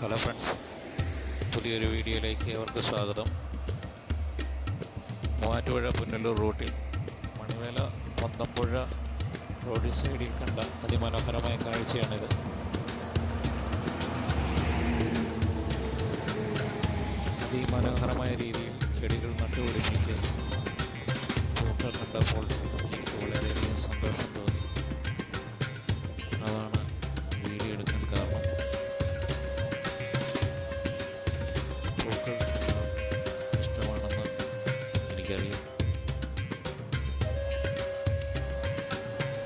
Hello friends. പുതിയൊരു വീഡിയോയിലേക്ക് അവർക്ക് സ്വാഗതം. മൂവാറ്റുപുഴ പുനലൂർ റൂട്ടിൽ മണിവേല പന്തമ്പുഴ റോഡ് സൈഡിൽ കണ്ട അതിമനോഹരമായ കാഴ്ചയാണിത്. അതിമനോഹരമായ രീതിയിൽ ചെടികൾ നട്ടുപിടിപ്പിച്ച് പൂക്കൾ കണ്ടപ്പോൾ എനിക്കറിയാം.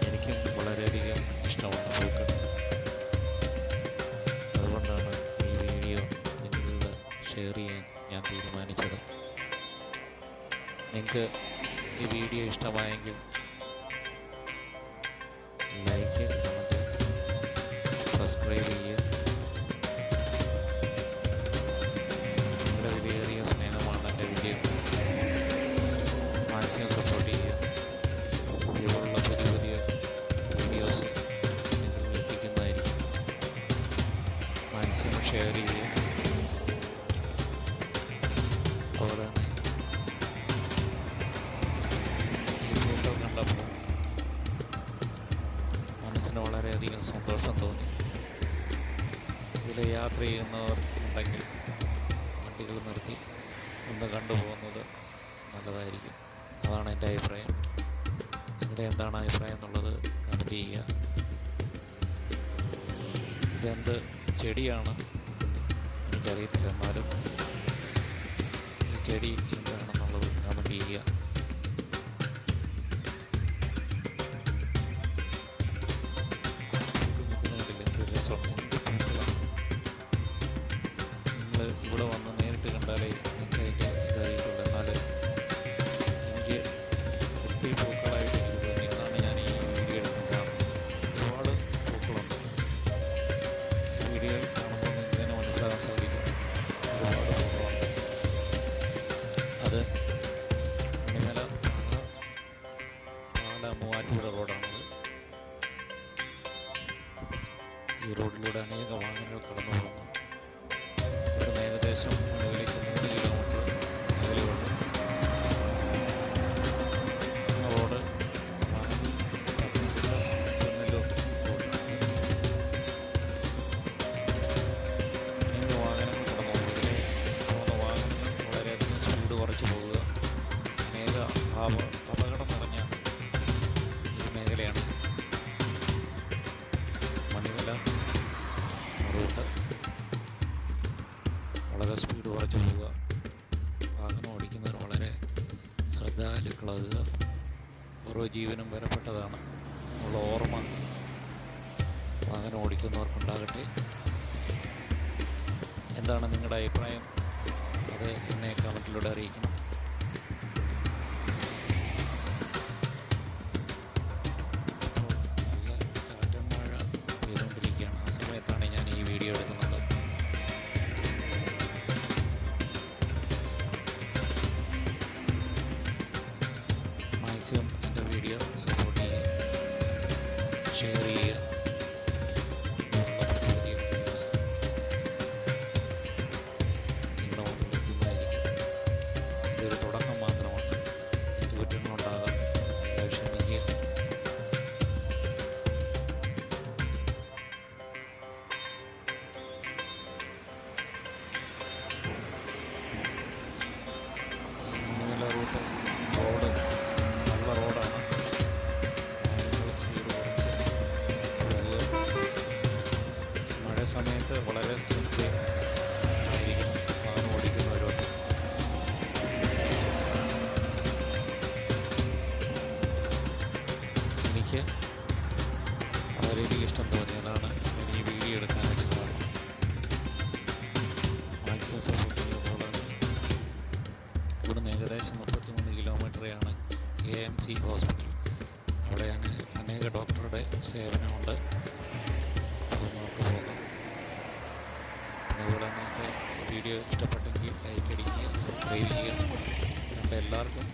എനിക്കും വളരെയധികം ഇഷ്ടമാണ് പൂക്കൾ അതുകൊണ്ടാണ് ഈ വീഡിയോ നിങ്ങളിൽ ഷെയർ ചെയ്യാൻ ഞാൻ തീരുമാനിച്ചത്. നിങ്ങൾക്ക് ഈ വീഡിയോ ഇഷ്ടമായെങ്കിൽ ഷെയർ ചെയ്യുക തന്നെ ഈ ഫോട്ടോ കണ്ടപ്പോൾ മനസ്സിന് വളരെയധികം സന്തോഷം തോന്നി. ഇതിൽ യാത്ര ചെയ്യുന്നവർ ഉണ്ടെങ്കിൽ വണ്ടികൾ നിർത്തി ഒന്ന് കണ്ടുപോകുന്നത് നല്ലതായിരിക്കും. അതാണ് എന്റെ അഭിപ്രായം. നിങ്ങളുടെ എന്താണ് അഭിപ്രായം എന്നുള്ളത് കമന്റ് ചെയ്യുക. ഇതെന്ത് ചെടിയാണ്? എനിക്കറിയത്തില്ല. എന്നാലും ചെടി എന്താണെന്നുള്ളത് കമന്റ് ചെയ്യുക ഈ റോഡിലൂടെ അനേക വാഹനങ്ങൾ കടന്നു പോകുന്നു ഇവിടുന്ന് ഏകദേശം മുകളിലേക്ക് മൂന്ന് കിലോമീറ്റർ അകലെയുണ്ട്. റോഡ് അനേക വാഹനങ്ങൾ കടന്നു സ്പീഡ് കുറച്ച് സ്പീഡ് കുറച്ച് പോവുക വാഹനം ഓടിക്കുന്നവർ വളരെ ശ്രദ്ധാലുക്കളാകുക ഓരോ ജീവനും വിലപ്പെട്ടതാണ് ഉള്ള ഓർമ്മ വാഹനം ഓടിക്കുന്നവർക്കുണ്ടാകട്ടെ. എന്താണ് നിങ്ങളുടെ അഭിപ്രായം? അത് എന്നെ കമന്റിലൂടെ അറിയിക്കണം. ഷെയർ ചെയ്യുക എനിക്ക് വളരെയധികം ഇഷ്ടം തോന്നി. ഞാൻ ഈ വീഡിയോ എടുക്കാനായിട്ട് കാരണം മാക്സിമം സപ്പോർട്ട് ചെയ്യുമ്പോൾ ഇവിടുന്ന് ഏകദേശം മുപ്പത്തിമൂന്ന് കിലോമീറ്ററെയാണ് എ എം സി ഹോസ്പിറ്റൽ അവിടെയാണ് അനേക ഡോക്ടറുടെ സേവനമുണ്ട്. നമുക്ക് പോകാം. അതുപോലെ തന്നെ വീഡിയോ ഇഷ്ടപ്പെട്ടെങ്കിൽ ലൈക്ക് അടിക്കുക സബ്സ്ക്രൈബ് ചെയ്യുക. നമ്മുടെ എല്ലാവർക്കും